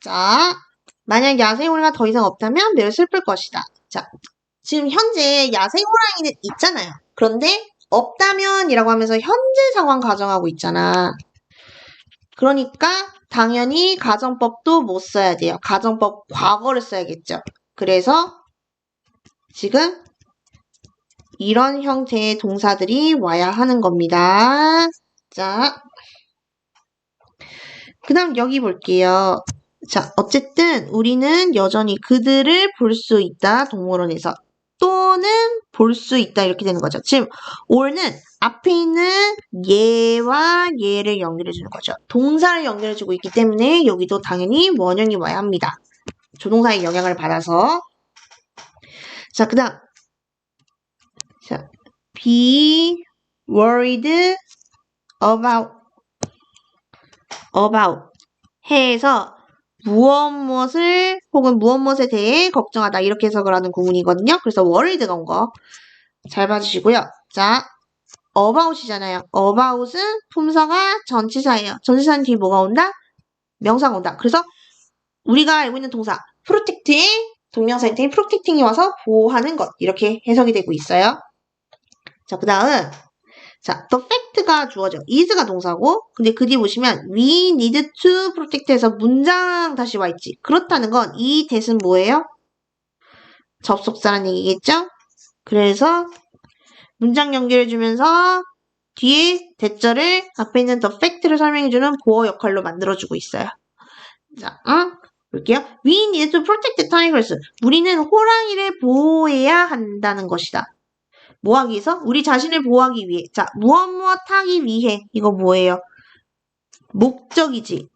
자, 만약 야생호랑이가 더 이상 없다면 매우 슬플 것이다. 자, 지금 현재 야생호랑이는 있잖아요. 그런데 없다면이라고 하면서 현재 상황 가정하고 있잖아. 그러니까 당연히 가정법도 못 써야 돼요. 가정법 과거를 써야겠죠. 그래서 지금 이런 형태의 동사들이 와야 하는 겁니다. 자, 그 다음 여기 볼게요. 자, 어쨌든 우리는 여전히 그들을 볼 수 있다. 동물원에서. 또는 볼 수 있다. 이렇게 되는 거죠. 지금 올는 앞에 있는 얘와 얘를 연결해 주는 거죠. 동사를 연결해 주고 있기 때문에 여기도 당연히 원형이 와야 합니다. 조동사의 영향을 받아서. 자, 그 다음. 자, be worried about about 해서 무엇 무엇을 혹은 무엇 무엇에 대해 걱정하다 이렇게 해석을 하는 구문이거든요. 그래서 worried가 온 거 잘 봐주시고요. 자, about이잖아요. about은 품사가 전치사예요. 전치사는 뒤에 뭐가 온다? 명사가 온다. 그래서 우리가 알고 있는 동사 protect의 동명사인 때 protecting이 와서 보호하는 것 이렇게 해석이 되고 있어요. 자, 그 다음 자, the fact가 주어져. is가 동사고, 근데 그 뒤에 보시면 we need to protect에서 문장 다시 와 있지. 그렇다는 건 이 대은 뭐예요? 접속사란 얘기겠죠? 그래서 문장 연결해주면서 뒤에 대절을 앞에 있는 the fact를 설명해주는 보호 역할로 만들어주고 있어요. 자, 어? 볼게요. We need to protect the tigers. 우리는 호랑이를 보호해야 한다는 것이다. 뭐 하기 위해서? 우리 자신을 보호하기 위해. 자, 무엇 무엇 하기 위해. 이거 뭐예요? 목적이지.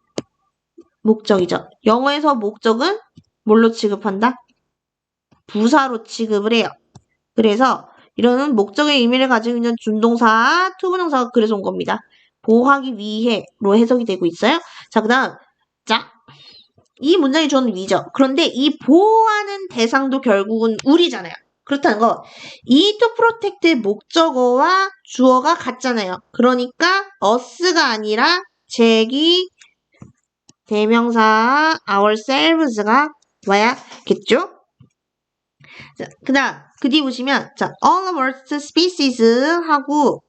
목적이죠. 영어에서 목적은 뭘로 취급한다? 부사로 취급을 해요. 그래서 이런 목적의 의미를 가지고 있는 준동사, 투부정사가 그래서 온 겁니다. 보호하기 위해로 해석이 되고 있어요. 자, 그 다음. 자, 이 문장이 주어는 위죠. 그런데 이 보호하는 대상도 결국은 우리잖아요. 그렇다는 거. 이 to protect의 목적어와 주어가 같잖아요. 그러니까 us가 아니라 잭이 대명사 ourselves가 와야겠죠? 자, 그 다음, 그 뒤에 보시면, 자, all of Earth's species 하고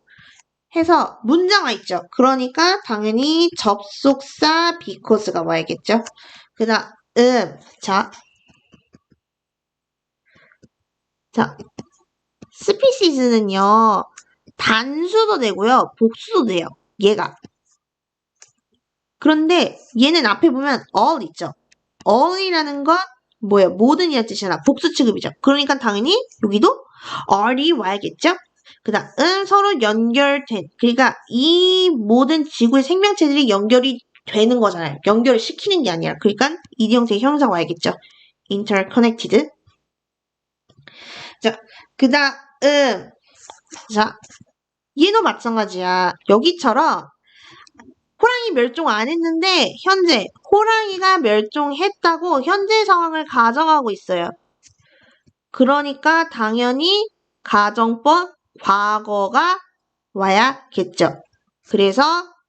해서 문장화 있죠. 그러니까 당연히 접속사 because가 와야겠죠. 그 다음, 음, 자, 자, 스피시즈는요, 단수도 되고요, 복수도 돼요. 얘가. 그런데 얘는 앞에 보면 all 있죠. all이라는 건 뭐예요? 모든이란 뜻이잖아. 복수 취급이죠. 그러니까 당연히 여기도 all이 와야겠죠? 그 다음, 은 서로 연결된. 그러니까 이 모든 지구의 생명체들이 연결이 되는 거잖아요. 연결을 시키는 게 아니라. 그러니까 이디 형태의 형상 와야겠죠. interconnected. 자, 그 다음, 자, 얘도 마찬가지야. 여기처럼 호랑이 멸종 안 했는데 현재 호랑이가 멸종했다고 현재 상황을 가정하고 있어요. 그러니까 당연히 가정법 과거가 와야겠죠. 그래서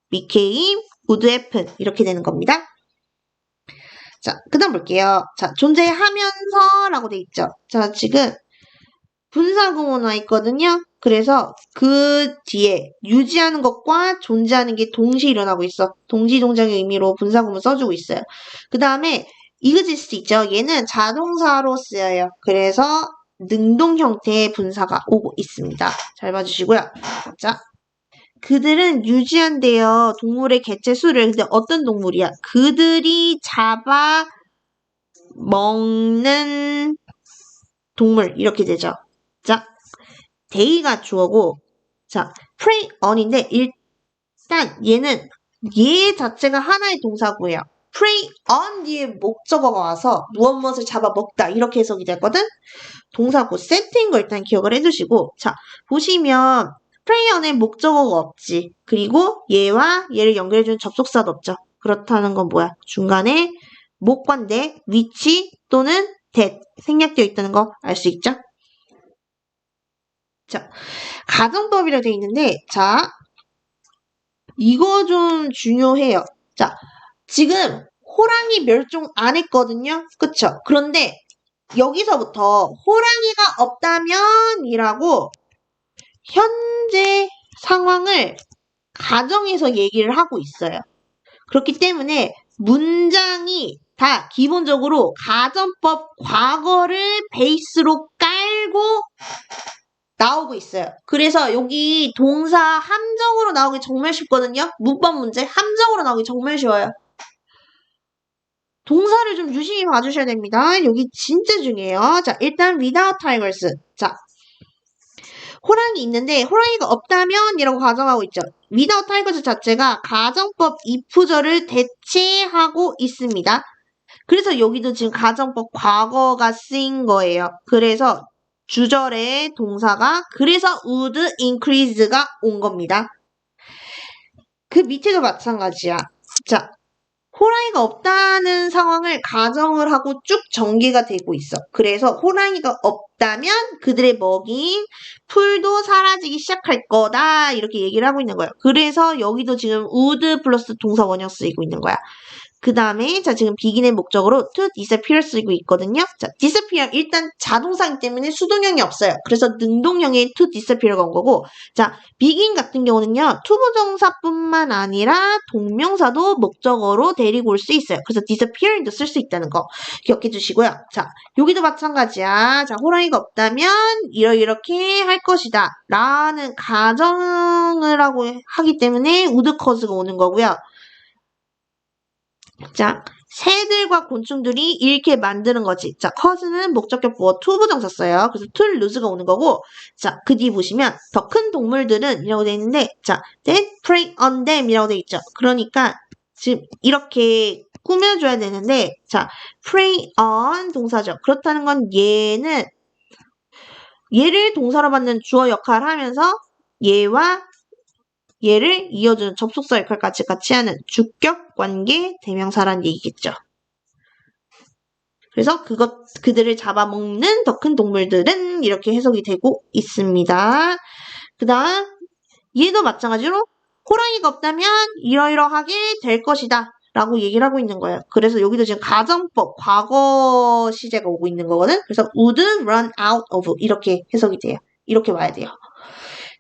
became, would happen 이렇게 되는 겁니다. 자, 그 다음 볼게요. 자, 존재하면서 라고 돼 있죠. 자, 지금 분사구문 와 있거든요. 그래서 그 뒤에 유지하는 것과 존재하는 게 동시에 일어나고 있어. 동시 동작의 의미로 분사구문 써주고 있어요. 그 다음에 exist 있죠. 얘는 자동사로 쓰여요. 그래서 능동 형태의 분사가 오고 있습니다. 잘 봐주시고요. 자, 그들은 유지한대요. 동물의 개체 수를. 근데 어떤 동물이야? 그들이 잡아 먹는 동물 이렇게 되죠. 자, day가 주어고 자, prey on인데 일단 얘는 얘 자체가 하나의 동사고요. prey on 뒤에 목적어가 와서 무엇 무엇을 잡아먹다 이렇게 해석이 되거든. 동사고 세트인 거 일단 기억을 해두시고 자 보시면 prey on에 목적어가 없지. 그리고 얘와 얘를 연결해주는 접속사도 없죠. 그렇다는 건 뭐야? 중간에 목관대 위치 또는 that 생략되어 있다는 거 알 수 있죠? 자, 가정법이라 되어 있는데, 자, 이거 좀 중요해요. 자, 지금 호랑이 멸종 안 했거든요. 그쵸? 그런데 여기서부터 호랑이가 없다면이라고 현재 상황을 가정에서 얘기를 하고 있어요. 그렇기 때문에 문장이 다 기본적으로 가정법 과거를 베이스로 깔고 나오고 있어요. 그래서 여기 동사 함정으로 나오기 정말 쉽거든요. 문법 문제 함정으로 나오기 정말 쉬워요. 동사를 좀 유심히 봐주셔야 됩니다. 여기 진짜 중요해요. 자, 일단 without tigers. 자, 호랑이 있는데 호랑이가 없다면 이라고 가정하고 있죠. without tigers 자체가 가정법 if절을 대체하고 있습니다. 그래서 여기도 지금 가정법 과거가 쓰인 거예요. 그래서 주절의 동사가 그래서 would increase가 온 겁니다. 그 밑에도 마찬가지야. 자, 호랑이가 없다는 상황을 가정을 하고 쭉 전개가 되고 있어. 그래서 호랑이가 없다면 그들의 먹인 풀도 사라지기 시작할 거다. 이렇게 얘기를 하고 있는 거예요. 그래서 여기도 지금 would 플러스 동사 원형 쓰이고 있는 거야. 그 다음에 자 지금 비긴의 목적으로 to disappear 쓰고 있거든요. 자 disappear 일단 자동사이기 때문에 수동형이 없어요. 그래서 능동형의 to disappear가 온 거고 자 begin 같은 경우는요 투부정사뿐만 아니라 동명사도 목적어로 데리고 올 수 있어요. 그래서 disappearing도 쓸 수 있다는 거 기억해 주시고요. 자 여기도 마찬가지야. 자 호랑이가 없다면 이렇게 할 것이다 라는 가정을 하고 하기 때문에 would cause가 오는 거고요. 자, 새들과 곤충들이 이렇게 만드는 거지. 자, cause는 목적격 보어 투부정사 써요. 그래서 to lose가 오는 거고, 자, 그 뒤에 보시면 더 큰 동물들은 이라고 되어 있는데, 자, that prey on them 이라고 되어 있죠. 그러니까 지금 이렇게 꾸며줘야 되는데, 자, prey on 동사죠. 그렇다는 건 얘는 얘를 동사로 받는 주어 역할을 하면서 얘와 얘를 이어주는 접속사 역할까지 같이 하는 주격 관계 대명사란 얘기겠죠. 그래서 그것 그들을 잡아먹는 더 큰 동물들은 이렇게 해석이 되고 있습니다. 그다음 얘도 마찬가지로 호랑이가 없다면 이러이러하게 될 것이다. 라고 얘기를 하고 있는 거예요. 그래서 여기도 지금 가정법, 과거 시제가 오고 있는 거거든. 그래서 would run out of 이렇게 해석이 돼요. 이렇게 와야 돼요.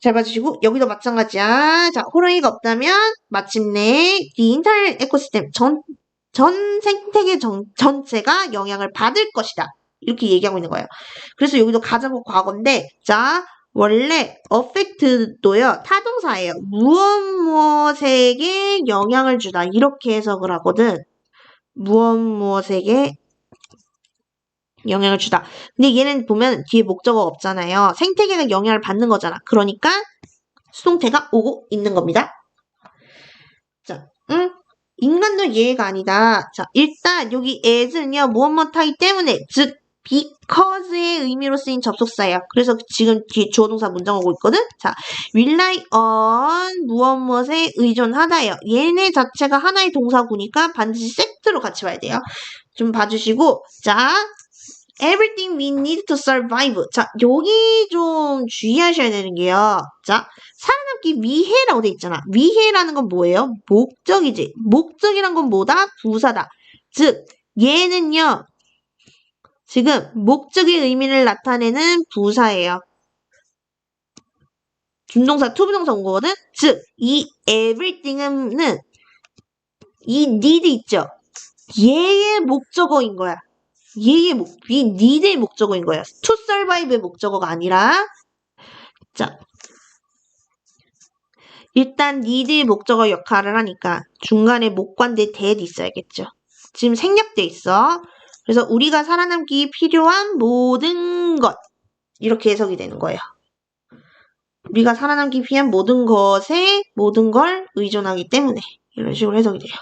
잘 봐주시고 여기도 마찬가지야. 자 호랑이가 없다면 마침내 the entire ecosystem 전, 전 생태계 전, 전체가 영향을 받을 것이다. 이렇게 얘기하고 있는 거예요. 그래서 여기도 가정법 과거인데 자 원래 affect도요 타동사예요. 무엇 무엇에게 영향을 주다 이렇게 해석을 하거든. 무엇 무엇에게 영향을 주다. 근데 얘는 보면 뒤에 목적어 없잖아요. 생태계가 영향을 받는 거잖아. 그러니까 수동태가 오고 있는 겁니다. 자, 응? 인간도 예가 아니다. 자, 일단 여기 as는요, 무엇 무엇하기 때문에, 즉, because의 의미로 쓰인 접속사예요. 그래서 지금 뒤에 주어 동사 문장 오고 있거든? 자, rely on 무엇 무엇에 의존하다예요. 얘네 자체가 하나의 동사구니까 반드시 세트로 같이 와야 돼요. 좀 봐주시고, 자, everything we need to survive. 자, 여기 좀 주의하셔야 되는 게요. 자, 살아남기 위해라고 돼 있잖아. 위해라는 건 뭐예요? 목적이지. 목적이란 건 뭐다? 부사다. 즉, 얘는요. 지금 목적의 의미를 나타내는 부사예요. 준동사, 투부동사 온 거거든? 즉, 이 everything은 이 need 있죠? 얘의 목적어인 거야. 얘의 목, 이 need의 목적어인 거야. to survive의 목적어가 아니라 자 일단 need의 목적어 역할을 하니까 중간에 목관대 대도 있어야겠죠. 지금 생략돼 있어. 그래서 우리가 살아남기 필요한 모든 것 이렇게 해석이 되는 거예요. 우리가 살아남기 위한 모든 것에 모든 걸 의존하기 때문에 이런 식으로 해석이 돼요.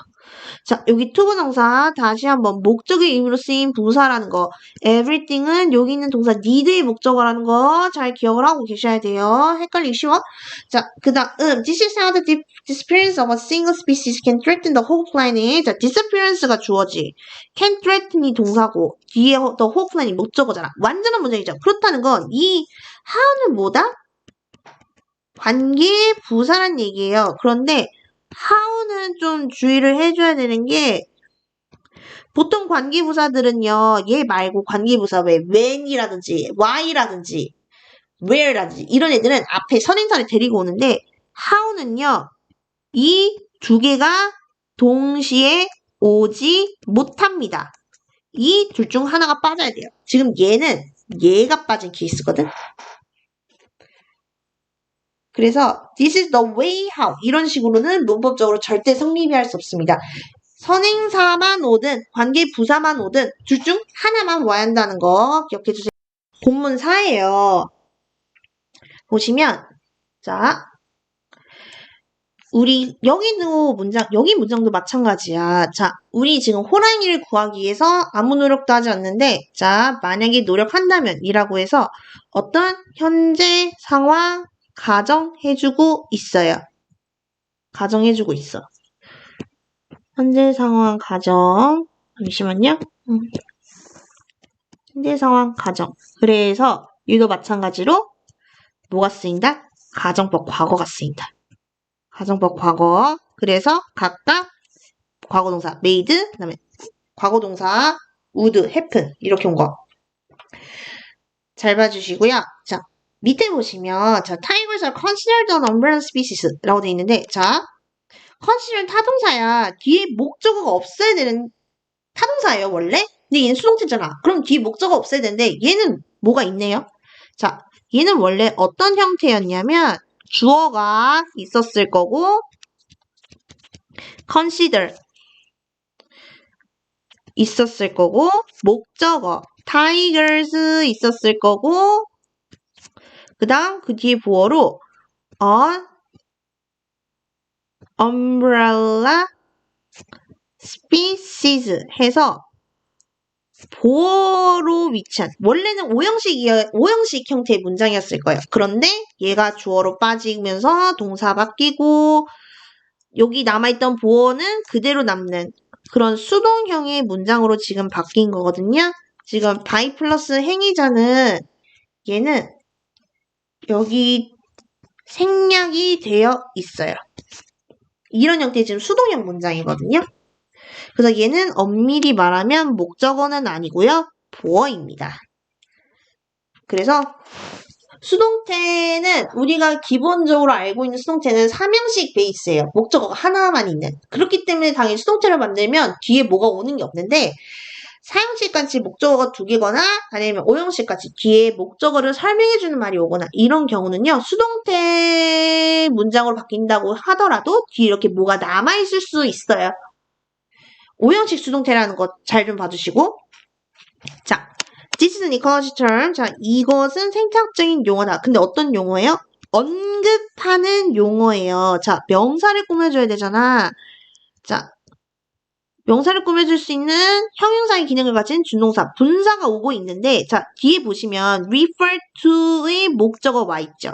자, 여기 투부정사 다시 한번 목적의 의미로 쓰인 부사라는 거. everything은 여기 있는 동사 need의 목적어라는 거 잘 기억을 하고 계셔야 돼요. 헷갈리기 쉬워? 자, 그 다음 this is how the disappearance of a single species can threaten the whole planet. 자, disappearance가 주어지. can threaten이 동사고 뒤에 the whole planet 목적어잖아. 완전한 문장이죠. 그렇다는 건 이 how는 뭐다? 관계 부사란 얘기예요. 그런데 how는 좀 주의를 해줘야 되는 게 보통 관계부사들은요, 얘 말고 관계부사 왜 when이라든지 why라든지 where라든지 이런 애들은 앞에 선행사를 데리고 오는데 how는요, 이 두 개가 동시에 오지 못합니다. 이 둘 중 하나가 빠져야 돼요. 지금 얘는 얘가 빠진 케이스거든. 그래서 this is the way how 이런 식으로는 문법적으로 절대 성립이 할 수 없습니다. 선행사만 오든 관계 부사만 오든 둘 중 하나만 와야 한다는 거 기억해 주세요. 본문사예요. 보시면 자 우리 여기도 문장 여기 문장도 마찬가지야. 자 우리 지금 호랑이를 구하기 위해서 아무 노력도 하지 않는데 자 만약에 노력한다면이라고 해서 어떤 현재 상황 가정해주고 있어요. 가정해주고 있어. 현재 상황 가정. 잠시만요. 음. 현재 상황 가정. 그래서 이도 마찬가지로 뭐가 쓰인다? 가정법 과거가 쓰인다. 가정법 과거. 그래서 각각 과거동사 made, 그다음에 과거동사 would, happen 이렇게 온 거. 잘 봐주시고요. 자, 밑에 보시면 자, considered an umbrella species라고 돼 있는데 자, consider 타동사야. 뒤에 목적어가 없어야 되는 타동사예요, 원래? 근데 얘는 수동태잖아. 그럼 뒤에 목적어 없어야 되는데 얘는 뭐가 있네요? 자, 얘는 원래 어떤 형태였냐면 주어가 있었을 거고 consider 있었을 거고 목적어 tigers 있었을 거고 그 다음 그 뒤에 보어로 on umbrella species 해서 보어로 위치한 원래는 오형식 오형식 형태의 문장이었을 거예요. 그런데 얘가 주어로 빠지면서 동사 바뀌고 여기 남아있던 보어는 그대로 남는 그런 수동형의 문장으로 지금 바뀐 거거든요. 지금 바이 플러스 행위자는 얘는 여기 생략이 되어 있어요. 이런 형태의 지금 수동형 문장이거든요. 그래서 얘는 엄밀히 말하면 목적어는 아니고요. 보어입니다. 그래서 수동태는 우리가 기본적으로 알고 있는 수동태는 삼형식 베이스예요. 목적어가 하나만 있는. 그렇기 때문에 당연히 수동태를 만들면 뒤에 뭐가 오는 게 없는데 사형식 같이 목적어가 두 개거나 아니면 같이 뒤에 목적어를 설명해주는 말이 오거나 이런 경우는요 수동태 문장으로 바뀐다고 하더라도 뒤에 이렇게 뭐가 남아있을 수 있어요. 오형식 수동태라는 것 잘 좀 봐주시고 자 This is an ecology term. 자, 이것은 생태학적인 용어다. 근데 어떤 용어예요? 언급하는 용어예요. 자, 명사를 꾸며줘야 되잖아. 자, 명사를 꾸며줄 수 있는 형용사의 기능을 가진 준동사, 분사가 오고 있는데, 자, 뒤에 보시면 refer to의 목적어 와 있죠.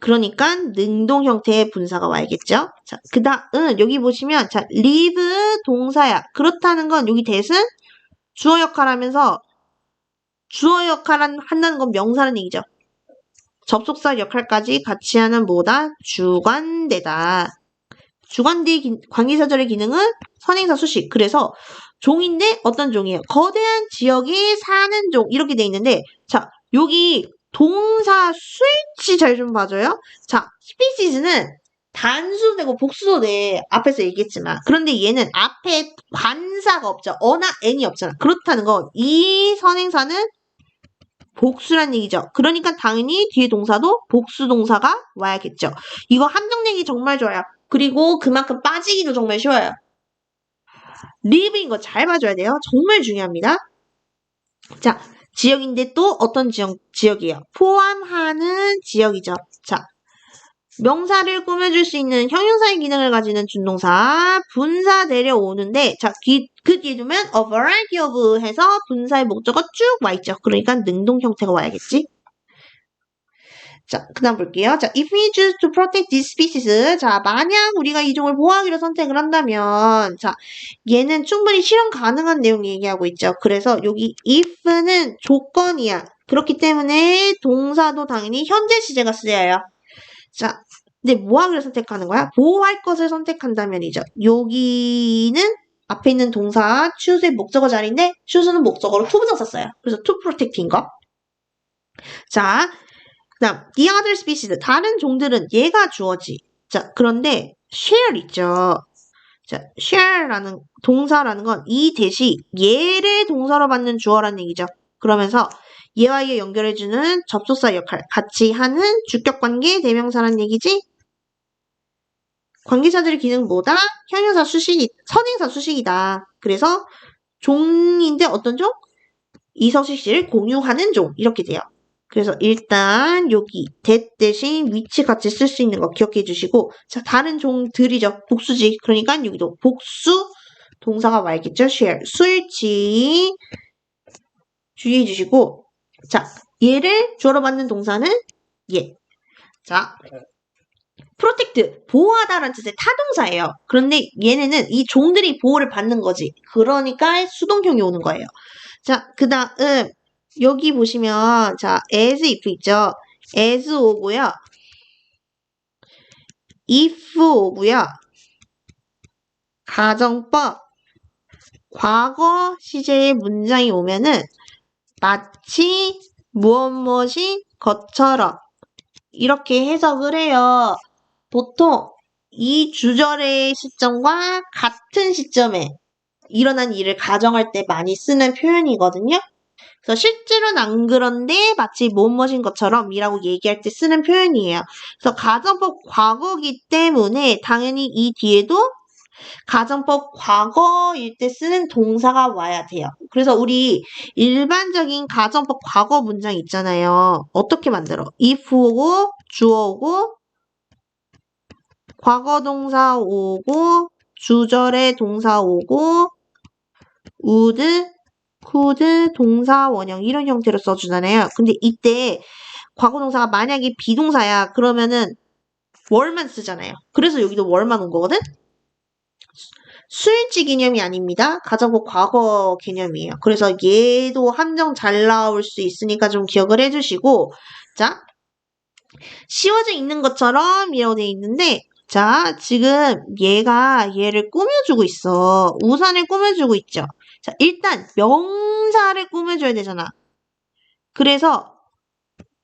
그러니까 능동 형태의 분사가 와야겠죠. 자, 그 다음 여기 보시면 자, live 동사야. 그렇다는 건 여기 대신 주어 역할하면서 주어 역할 한다는 건 명사라는 얘기죠. 접속사 역할까지 같이 하는 뭐다? 주관대다. 주관대 관계사절의 기능은 선행사 수식. 그래서 종인데 어떤 종이에요? 거대한 지역에 사는 종 이렇게 돼 있는데 자 여기 동사 스위치 잘 좀 봐줘요. 자 스피시즈는 단수되고 복수도 돼 앞에서 얘기했지만 그런데 얘는 앞에 관사가 없죠. 어나 n이 없잖아. 그렇다는 건 이 선행사는 복수란 얘기죠. 그러니까 당연히 뒤에 동사도 복수 동사가 와야겠죠. 이거 함정내기 정말 좋아요. 그리고 그만큼 빠지기도 정말 쉬워요. 리브인 거잘 봐줘야 돼요. 정말 중요합니다. 자, 지역인데 또 어떤 지역, 지역이에요? 포함하는 지역이죠. 자, 명사를 꾸며줄 수 있는 형용사의 기능을 가지는 준동사 분사 내려오는데 자, 기, 그 뒤에 두면 a variety of 해서 분사의 목적어 쭉 와있죠. 그러니까 능동 형태가 와야겠지. 자, 그 다음 볼게요. 자, if we choose to protect these species. 자, 만약 우리가 이 종을 보호하기로 선택을 한다면, 자, 얘는 충분히 실현 가능한 내용 얘기하고 있죠. 그래서 여기 if는 조건이야. 그렇기 때문에 동사도 당연히 현재 시제가 쓰여요. 자, 근데 뭐 하기를 선택하는 거야? 보호할 것을 선택한다면이죠. 여기는 앞에 있는 동사 choose의 목적어 자리인데 choose는 목적어로 to 부정 썼어요. 그래서 to protect인 거. 자, 그 다음 the other species 다른 종들은 얘가 주어지. 자, 그런데 share 있죠. 자, share라는 동사라는 건 이 대시 얘를 동사로 받는 주어라는 얘기죠. 그러면서 얘와 얘 연결해주는 접속사 역할, 같이 하는 주격관계 대명사라는 얘기지? 관계자들의 기능은 뭐다? 형용사 수식이, 선행사 수식이다. 그래서 종인데 어떤 종? 이서식 씨를 공유하는 종. 이렇게 돼요. 그래서 일단 여기 that 대신 위치 같이 쓸 수 있는 거 기억해 주시고 자 다른 종들이죠. 복수지. 그러니까 여기도 복수 동사가 와야겠죠. share. 술지 주의해 주시고 자 얘를 주어로 받는 동사는 얘. 자 프로텍트 보호하다라는 뜻의 타동사예요. 그런데 얘네는 이 종들이 보호를 받는 거지. 그러니까 수동형이 오는 거예요. 자, 그 다음 여기 보시면 자 as if 있죠. as 오고요. if 오고요. 가정법 과거 시제의 문장이 오면은 마치 무엇 무엇이 것처럼 이렇게 해석을 해요. 보통 이 주절의 시점과 같은 시점에 일어난 일을 가정할 때 많이 쓰는 표현이거든요. 그래서 실제로는 안 그런데 마치 무엇인 것처럼 이라고 얘기할 때 쓰는 표현이에요. 그래서 가정법 과거기 때문에 당연히 이 뒤에도 가정법 과거일 때 쓰는 동사가 와야 돼요. 그래서 우리 일반적인 가정법 과거 문장 있잖아요. 어떻게 만들어? if 오고 주어 오고 과거 동사 오고 주절의 동사 오고 would, could, 동사 원형 이런 형태로 써주잖아요. 근데 이때 과거 동사가 만약에 비동사야 그러면은 월만 쓰잖아요. 그래서 여기도 월만 온 거거든? 수일치 개념이 아닙니다. 가정법 과거 개념이에요. 그래서 얘도 함정 잘 나올 수 있으니까 좀 기억을 해주시고 자 씌워져 있는 것처럼 이라고 돼 있는데 자 지금 얘가 얘를 꾸며주고 있어. 우산을 꾸며주고 있죠. 자 일단 명사를 꾸며줘야 되잖아. 그래서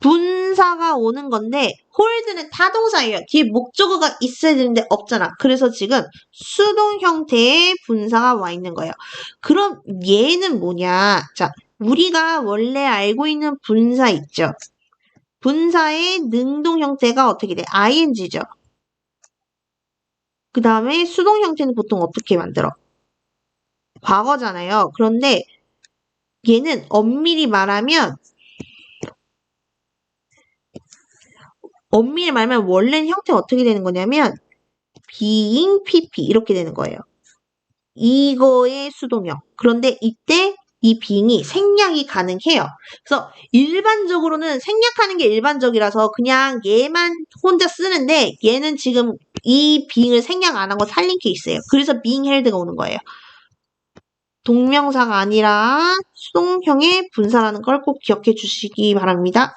분사가 오는 건데 홀드는 타동사예요. 뒤에 목적어가 있어야 되는데 없잖아. 그래서 지금 수동 형태의 분사가 와 있는 거예요. 그럼 얘는 뭐냐? 자, 우리가 원래 알고 있는 분사 있죠. 분사의 능동 형태가 어떻게 돼? ing죠. 그 다음에 수동 형태는 보통 어떻게 만들어? 과거잖아요. 그런데 얘는 엄밀히 말하면 엄밀히 말하면 원래는 형태가 어떻게 되는 거냐면 being pp 이렇게 되는 거예요. 이거의 수동형. 그런데 이때 이 being이 생략이 가능해요. 그래서 일반적으로는 생략하는 게 일반적이라서 그냥 얘만 혼자 쓰는데 얘는 지금 이 being을 생략 안 하고 살린 케이스예요. 그래서 being held가 오는 거예요. 동명사가 아니라 수동형의 분사라는 걸 꼭 기억해 주시기 바랍니다.